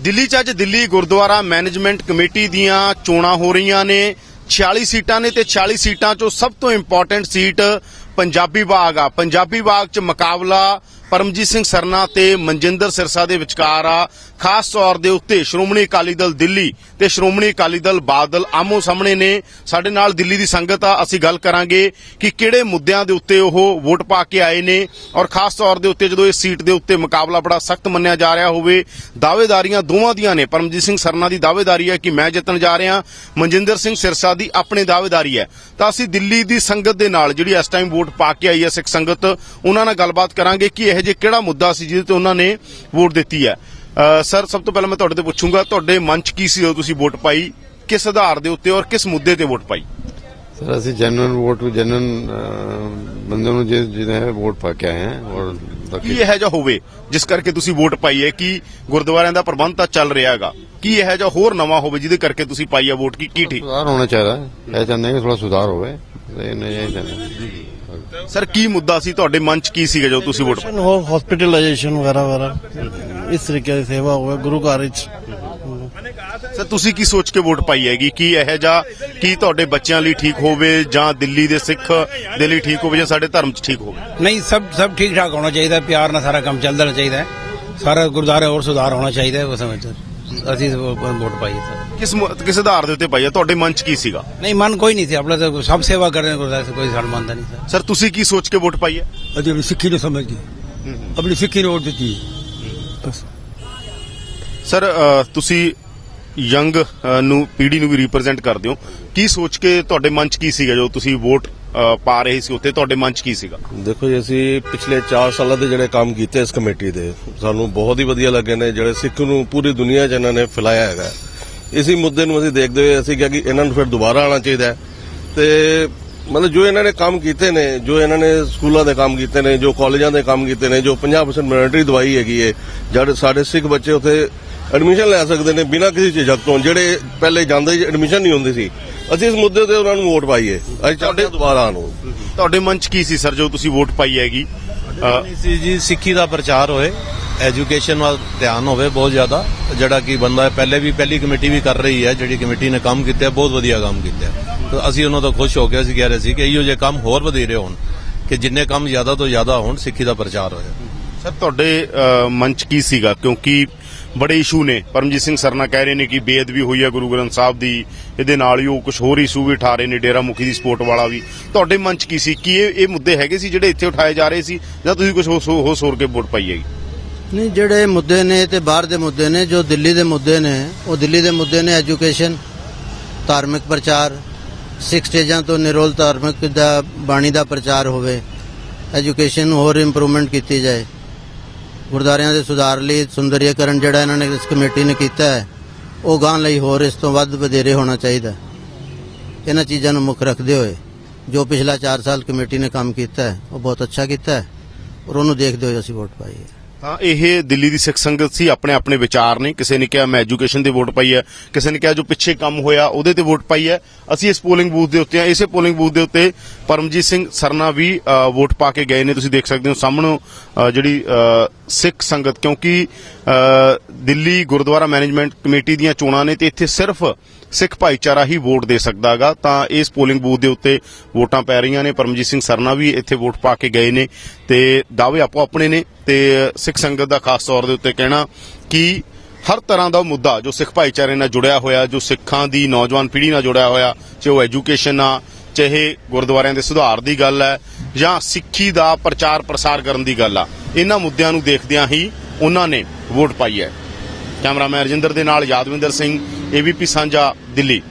ਦਿੱਲੀ 'ਚ ਅੱਜ Delhi Gurdwara management committee ਦੀਆਂ ਚੋਣਾਂ ਹੋ ਰਹੀਆਂ ਨੇ। 46 ਸੀਟਾਂ ਨੇ ਤੇ 40 ਸੀਟਾਂ 'ਚੋਂ ਸਭ ਤੋਂ ਇੰਪੋਰਟੈਂਟ ਸੀਟ ਪੰਜਾਬੀ ਬਾਗ ਆ। ਪੰਜਾਬੀ ਬਾਗ 'ਚ ਮੁਕਾਬਲਾ ਪਰਮਜੀਤ ਸਿੰਘ ਸਰਨਾ ਤੇ ਮਨਜਿੰਦਰ ਸਿਰਸਾ ਦੇ ਵਿਚਕਾਰ ਆ, ਖਾਸ ਤੌਰ ਦੇ ਉੱਤੇ ਸ਼੍ਰੋਮਣੀ ਅਕਾਲੀ ਦਲ ਦਿੱਲੀ ਤੇ ਸ਼੍ਰੋਮਣੀ ਅਕਾਲੀ ਦਲ ਬਾਦਲ ਆਮੋ ਸਾਹਮਣੇ ਨੇ। ਸਾਡੇ ਨਾਲ ਦਿੱਲੀ ਦੀ ਸੰਗਤ ਆ, ਅਸੀਂ ਗੱਲ ਕਰਾਂਗੇ ਕਿ ਕਿਹੜੇ ਮੁੱਦਿਆਂ ਦੇ ਉੱਤੇ ਉਹ ਵੋਟ ਪਾ ਕੇ ਆਏ ਨੇ ਔਰ ਖਾਸ ਤੌਰ ਦੇ ਉੱਤੇ ਜਦੋਂ ਇਸ ਸੀਟ ਦੇ ਉੱਤੇ ਮੁਕਾਬਲਾ ਬੜਾ ਸਖਤ ਮੰਨਿਆ ਜਾ ਰਿਹਾ ਹੋਵੇ, ਦਾਅਵੇਦਾਰੀਆਂ ਦੋਵਾਂ ਦੀਆਂ ਨੇ। ਪਰਮਜੀਤ ਸਿੰਘ ਸਰਨਾ ਦੀ ਦਾਅਵੇਦਾਰੀ ਹੈ ਕਿ ਮੈਂ ਜਿੱਤਣ ਜਾ ਰਿਹਾ, ਮਨਜਿੰਦਰ ਸਿੰਘ ਸਿਰਸਾ ਦੀ ਆਪਣੀ ਦਾਅਵੇਦਾਰੀ ਹੈ। ਤਾਂ ਅਸੀਂ ਦਿੱਲੀ ਦੀ ਸੰਗਤ ਦੇ ਨਾਲ ਜਿਹੜੀ ਇਸ ਟਾਈਮ ਵੋਟ ਪਾ ਕੇ ਆਈ ਹੈ ਸਿੱਖ ਸੰਗਤ, ਉਹਨਾਂ ਨਾਲ ਗੱਲਬਾਤ ਕਰਾਂਗੇ ਕਿ ਇਹ ਇਹ ਜੇ ਕਿਹੜਾ ਮੁੱਦਾ ਸੀ ਜਿਹਦੇ ਤੇ ਉਹਨਾਂ ਨੇ ਵੋਟ ਦਿੱਤੀ ਹੈ? ਸਰ ਸਭ ਤੋਂ ਪਹਿਲਾਂ ਮੈਂ ਤੁਹਾਡੇ ਤੋਂ ਪੁੱਛੂੰਗਾ ਤੁਹਾਡੇ ਮਨ 'ਚ ਕੀ ਸੀ ਜਦੋਂ ਤੁਸੀਂ ਵੋਟ ਪਾਈ? ਕਿਸ ਆਧਾਰ ਦੇ ਉੱਤੇ ਔਰ ਕਿਸ ਮੁੱਦੇ ਤੇ ਵੋਟ ਪਾਈ? ਸਰ ਅਸੀਂ ਜੈਨੂਇਨ ਵੋਟ ਜੈਨੂਇਨ ਬੰਦੇ ਨੂੰ ਜਿਸ ਜਿਹਨੇ ਵੋਟ ਪਾ ਕੇ ਆਏ ਹਾਂ ਔਰ ਕੀ ਇਹ ਜਿਹਾ ਹੋਵੇ ਜਿਸ ਕਰਕੇ ਤੁਸੀਂ ਵੋਟ ਪਾਈ ਹੈ ਕਿ ਗੁਰਦੁਆਰਿਆਂ ਦਾ ਪ੍ਰਬੰਧ ਤਾਂ ਚੱਲ ਰਿਹਾ ਹੈਗਾ? ਕੀ ਇਹ ਜਿਹਾ ਹੋਰ ਨਵਾਂ ਹੋਵੇ ਜਿਹਦੇ ਕਰਕੇ ਤੁਸੀਂ ਪਾਈ ਹੈ ਵੋਟ? ਕੀ ਕੀ ਠੀਕ? ਸੁਧਾਰ ਹੋਣਾ ਚਾਹੀਦਾ। ਇਹ ਚਾਹੁੰਦੇ ਕਿ ਥੋੜਾ ਸੁਧਾਰ ਹੋਵੇ। ਇਹ ਨਹੀਂ ਚਾਹੁੰਦੇ। ਸਰ ਕੀ ਮੁੱਦਾ ਸੀ? ਤੁਹਾਡੇ ਮਨ 'ਚ ਕੀ ਸੀ ਜਦੋਂ ਤੁਸੀਂ ਵੋਟ ਪਾਈ ਹੋਰ ਹਸਪੀਟਲਾਈਜੇਸ਼ਨ ਵਗੈਰਾ ਵਗੈਰਾ। ਇਸ ਤਰੀਕੇ ਦੀ ਸੇਵਾ ਹੋਵੇ ਗੁਰੂ ਘਰ ਵਿੱਚ। ਸਰ ਤੁਸੀਂ ਕੀ ਸੋਚ ਕੇ ਵੋਟ ਪਾਈ ਹੈਗੀ? ਕੀ ਇਹ ਜਾਂ ਕੀ ਤੁਹਾਡੇ ਬੱਚਿਆਂ ਲਈ ਠੀਕ ਹੋਵੇ ਜਾਂ ਦਿੱਲੀ ਦੇ ਸਿੱਖ ਦੇ ਲਈ ਠੀਕ ਹੋਵੇ ਜਾਂ ਸਾਡੇ ਧਰਮ 'ਚ ਠੀਕ ਹੋਵੇ? ਨਹੀਂ ਸਭ ਸਭ ਠੀਕ ਠਾਕ ਹੋਣਾ ਚਾਹੀਦਾ ਪਿਆਰ ਨਾਲ ਸਾਰਾ ਕੰਮ ਚੱਲਦਾ ਚਾਹੀਦਾ ਸਾਰਾ ਗੁਰਦਾਰੇ ਹੋਰ ਸੁਧਾਰ ਹੋਣਾ ਚਾਹੀਦਾ ਉਸ ਵਿੱਚ ਅਸੀਂ ਵੋਟ ਪਾਈ ਹੈ ਸਰ। ਕਿਸ ਮੁ- ਕਿਸ ਆਧਾਰ ਦੇ ਉੱਤੇ ਪਾਈ ਹੈ? ਤੁਹਾਡੇ ਮਨ 'ਚ ਕੀ ਸੀਗਾ? ਨਹੀਂ ਮਨ ਕੋਈ ਨਹੀਂ ਸੀ ਆਪਣਾ ਤਾਂ ਸਭ ਸੇਵਾ ਕਰ ਰਹੇ ਕੋਈ ਸਾਡਾ ਮੰਨਦਾ ਨਹੀਂ ਸਰ ਸਰ ਤੁਸੀਂ ਕੀ ਸੋਚ ਕੇ ਵੋਟ ਪਾਈ ਹੈ? ਅਸੀਂ ਆਪਣੀ ਸਿੱਖੀ ਨੂੰ ਸਮਝਦੀ। ਆਪਣੀ ਸਿੱਖੀ ਨੂੰ ਵੋਟ ਦਿੱਤੀ। ਬਸ ਸਰ ਅ, ਤੁਸੀਂ ਯੰਗ ਅ, ਨੂੰ ਪੀੜ੍ਹੀ ਨੂੰ ਵੀ ਰਿਪਰੈਜ਼ੈਂਟ ਕਰਦੇ ਹੋ। ਕੀ ਸੋਚ ਕੇ ਤੁਹਾਡੇ ਮਨ 'ਚ ਕੀ ਸੀਗਾ ਜਦੋਂ ਤੁਸੀਂ ਵੋਟ ਪਾ ਰਹੇ ਸੀ ਉੱਥੇ, ਤੁਹਾਡੇ ਮਨ 'ਚ ਕੀ ਸੀਗਾ? ਦੇਖੋ ਜੀ, ਅਸੀਂ ਪਿਛਲੇ 4 ਸਾਲਾਂ ਦੇ ਜਿਹੜੇ ਕੰਮ ਕੀਤੇ ਇਸ ਕਮੇਟੀ ਦੇ, ਸਾਨੂੰ ਬਹੁਤ ਹੀ ਵਧੀਆ ਲੱਗੇ ਨੇ, ਜਿਹੜੇ ਸਿੱਖ ਨੂੰ ਪੂਰੀ ਦੁਨੀਆ 'ਚ ਇਹਨਾਂ ਨੇ ਫੈਲਾਇਆ ਹੈਗਾ। ਇਸੇ ਮੁੱਦੇ ਨੂੰ ਅਸੀਂ ਦੇਖਦੇ ਹੋਏ ਅਸੀਂ ਕਿਹਾ ਕਿ ਇਹਨਾਂ ਨੂੰ ਫਿਰ ਦੁਬਾਰਾ ਆਉਣਾ ਚਾਹੀਦਾ ਤੇ ਮਤਲਬ ਜੋ ਇਹਨਾਂ ਨੇ ਕੰਮ ਕੀਤੇ ਨੇ, ਜੋ ਇਹਨਾਂ ਨੇ ਸਕੂਲਾਂ ਦੇ ਕੰਮ ਕੀਤੇ ਨੇ, ਜੋ ਕਾਲਜਾਂ ਦੇ ਕੰਮ ਕੀਤੇ ਨੇ, ਜੋ 50% ਮਿਲਟਰੀ ਦਵਾਈ ਹੈਗੀ ਏ ਜਿਹੜੇ ਸਾਡੇ ਸਿੱਖ ਬੱਚੇ ਉਥੇ ਐਡਮਿਸ਼ਨ ਲੈ ਸਕਦੇ ਨੇ ਬਿਨਾਂ ਕਿਸੇ ਝਿਜਕ ਤੋਂ, ਜਿਹੜੇ ਪਹਿਲੇ ਜਾਂਦੇ ਐਡਮਿਸ਼ਨ ਨਹੀਂ ਹੁੰਦੀ ਸੀ ਅਸੀਂ ਇਸ ਮੁੱਦੇ ਤੇ ਉਹਨਾਂ ਨੂੰ ਵੋਟ ਪਾਈਏ। ਅਸੀਂ ਚਾਹੁੰਦੇ ਹਾਂ ਦੁਬਾਰਾ ਆਉਣ। ਤੁਹਾਡੇ ਮਨ 'ਚ ਕੀ ਸੀ ਸਰ ਜਦੋਂ ਤੁਸੀਂ ਵੋਟ ਪਾਈ ਹੈਗੀ? ਅ, ਸੀ ਜੀ ਸਿੱਖੀ ਦਾ ਪ੍ਰਚਾਰ ਹੋਏ ਐਜੂਕੇਸ਼ਨ ਵੱਲ ਧਿਆਨ ਹੋਵੇ ਬਹੁਤ ਜ਼ਿਆਦਾ। ਜਿਹੜਾ ਕਿ ਬੰਦਾ ਪਹਿਲੇ ਵੀ ਪਹਿਲੀ ਕਮੇਟੀ ਵੀ ਕਰ ਰਹੀ ਹੈ ਜਿਹੜੀ ਕਮੇਟੀ ਨੇ ਕੰਮ ਕੀਤੇ ਬਹੁਤ ਵਧੀਆ ਕੰਮ ਕੀਤੇ ਤਾਂ ਅਸੀਂ ਉਹਨਾਂ ਤੋਂ ਖੁਸ਼ ਹੋ ਕੇ ਅਸੀਂ ਕਹਿ ਰਹੇ ਸੀ ਕਿ ਇਹੋ ਜਿਹੇ ਕੰਮ ਹੋਰ ਵਧੇਰੇ ਹੋਣ ਕਿ ਜਿੰਨੇ ਕੰਮ ਜ਼ਿਆਦਾ ਤੋਂ ਜ਼ਿਆਦਾ ਹੋਣ ਸਿੱਖੀ ਦਾ ਪ੍ਰਚਾਰ ਹੋਏ। ਸਰ ਤੁਹਾਡੇ ਅ, ਮਨ 'ਚ ਕੀ ਸੀਗਾ? ਕਿਉਂਕਿ ਬੜੇ ਇਸ਼ੂ ਨੇ। ਪਰਮਜੀਤ ਸਿੰਘ ਸਰਨਾ ਕਹਿ ਰਹੇ ਨੇ ਕਿ ਬੇਅਦਬੀ ਹੋਈ ਹੈ ਗੁਰੂ ਗ੍ਰੰਥ ਸਾਹਿਬ ਦੀ। ਇਹਦੇ ਨਾਲ ਹੀ ਉਹ ਕੁਝ ਹੋਰ ਇਸ਼ੂ ਵੀ ਉਠਾ ਰਹੇ ਨੇ ਡੇਰਾ ਮੁਖੀ ਦੀ ਸਪੋਰਟ ਵਾਲਾ ਵੀ। ਤੁਹਾਡੇ ਮਨ 'ਚ ਕੀ ਸੀ? ਕੀ ਇਹ ਇਹ ਮੁੱਦੇ ਹੈਗੇ ਸੀ ਜਿਹੜੇ ਇੱਥੇ ਉਠਾਏ ਜਾ ਰਹੇ ਸੀ? ਜਾਂ ਤੁਸੀਂ ਕੁਝ ਹੋਰ ਸੋਰ ਕੇ ਵੋਟ ਪਾਈ ਹੈਗੀ? ਨਹੀਂ ਜਿਹੜੇ ਮੁੱਦੇ ਨੇ ਤੇ ਬਾਹਰ ਦੇ ਮੁੱਦੇ ਨੇ ਜੋ ਦਿੱਲੀ ਦੇ ਮੁੱਦੇ ਨੇ ਉਹ ਦਿੱਲੀ ਦੇ ਮੁੱਦੇ ਨੇ ਐਜੂਕੇਸ਼ਨ ਧਾਰਮਿਕ ਪ੍ਰਚਾਰ ਸਿੱਖ ਸਟੇਜਾਂ ਤੋਂ ਨਿਰੋਲ ਧਾਰਮਿਕ ਦਾ ਬਾਣੀ ਦਾ ਪ੍ਰਚਾਰ ਹੋਵੇ ਐਜੂਕੇਸ਼ਨ ਨੂੰ ਹੋਰ ਇੰਪਰੂਵਮੈਂਟ ਕੀਤੀ ਜਾਏ। ਗੁਰਦਾਰਿਆਂ ਦੇ ਸੁਧਾਰ ਲਈ ਸੁੰਦਰੀਕਰਨ ਜਿਹੜਾ ਇਹਨਾਂ ਨੇ ਇਸ ਕਮੇਟੀ ਨੇ ਕੀਤਾ ਹੈ, ਉਹ ਗਾਂ ਲਈ ਹੋਰ ਇਸ ਤੋਂ ਵੱਧ ਵਧੇਰੇ ਹੋਣਾ ਚਾਹੀਦਾ ਹੈ। ਇਹਨਾਂ ਚੀਜ਼ਾਂ ਨੂੰ ਮੁੱਖ ਰੱਖਦੇ ਹੋਏ ਜੋ ਪਿਛਲਾ 4 ਸਾਲ ਕਮੇਟੀ ਨੇ ਕੰਮ ਕੀਤਾ ਹੈ, ਉਹ ਬਹੁਤ ਅੱਛਾ ਕੀਤਾ ਹੈ ਔਰ ਉਹਨੂੰ ਦੇਖਦੇ ਹੋਏ ਅਸੀਂ ਵੋਟ ਪਾਈ ਹੈ ਤਾਂ ਇਹ ਦਿੱਲੀ ਦੀ ਸਿੱਖ ਸੰਗਤ ਸੀ, ਆਪਣੇ ਆਪਣੇ ਵਿਚਾਰ ਨੇ। ਕਿਸੇ ਨੇ ਕਿਹਾ ਮੈਂ ਐਜੂਕੇਸ਼ਨ ਤੇ ਵੋਟ ਪਾਈ ਹੈ, ਕਿਸੇ ਨੇ ਕਿਹਾ ਜੋ ਪਿੱਛੇ ਕੰਮ ਹੋਇਆ ਉਹਦੇ ਤੇ ਵੋਟ ਪਾਈ ਹੈ। ਅਸੀਂ ਇਸ ਪੋਲਿੰਗ ਬੂਥ ਦੇ ਉੱਤੇ ਆ ਇਸੇ ਪੋਲਿੰਗ ਬੂਥ ਦੇ ਉੱਤੇ ਪਰਮਜੀਤ ਸਿੰਘ ਸਰਨਾ ਵੀ ਵੋਟ ਪਾ ਕੇ ਗਏ ਨੇ। ਤੁਸੀਂ ਦੇਖ ਸਕਦੇ ਹੋ ਸਾਹਮਣੇ ਜਿਹੜੀ ਸਿੱਖ ਸੰਗਤ ਕਿਉਂਕਿ ਦਿੱਲੀ ਗੁਰਦੁਆਰਾ ਮੈਨੇਜਮੈਂਟ ਕਮੇਟੀ ਦੀਆਂ ਚੋਣਾਂ ਨੇ ਤੇ ਇੱਥੇ ਸਿਰਫ ਸਿੱਖ ਭਾਈਚਾਰਾ ਹੀ ਵੋਟ ਦੇ ਸਕਦਾਗਾ, ਤਾਂ ਇਸ ਪੋਲਿੰਗ ਬੂਥ ਦੇ ਉੱਤੇ ਵੋਟਾਂ ਪੈ ਰਹੀਆਂ ਨੇ, ਪਰਮਜੀਤ ਸਿੰਘ ਸਰਨਾ ਵੀ ਇੱਥੇ ਵੋਟ ਪਾ ਕੇ ਗਏ ਨੇ, ਤੇ ਦਾਅਵੇ ਆਪੋ ਆਪਣੇ ਨੇ, ਤੇ ਸਿੱਖ ਸੰਗਤ ਦਾ ਖਾਸ ਤੌਰ ਦੇ ਉੱਤੇ ਕਹਿਣਾ ਕਿ ਹਰ ਤਰ੍ਹਾਂ ਦਾ ਮੁੱਦਾ ਜੋ ਸਿੱਖ ਭਾਈਚਾਰੇ ਨਾਲ ਜੁੜਿਆ ਹੋਇਆ, ਜੋ ਸਿੱਖਾਂ ਦੀ ਨੌਜਵਾਨ ਪੀੜ੍ਹੀ ਨਾਲ ਜੁੜਿਆ ਹੋਇਆ, ਚਾਹੇ ਉਹ ਐਜੂਕੇਸ਼ਨ ਆ, ਚਾਹੇ ਗੁਰਦੁਆਰਿਆਂ ਦੇ ਸੁਧਾਰ ਦੀ ਗੱਲ ਹੈ, ਜਾਂ ਸਿੱਖੀ ਦਾ ਪ੍ਰਚਾਰ ਪ੍ਰਸਾਰ ਕਰਨ ਦੀ ਗੱਲ ਆ, ਇਹਨਾਂ ਮੁੱਦਿਆਂ ਨੂੰ ਦੇਖਦਿਆਂ ਹੀ ਉਹਨਾਂ ਨੇ ਵੋਟ ਪਾਈ ਹੈ। ਕੈਮਰਾਮੈਨ ਰਜਿੰਦਰ ਦੇ ਨਾਲ ਯਾਦਵਿੰਦਰ ਸਿੰਘ ਏਬੀਪੀ ਸਾਂਝਾ ਦਿੱਲੀ।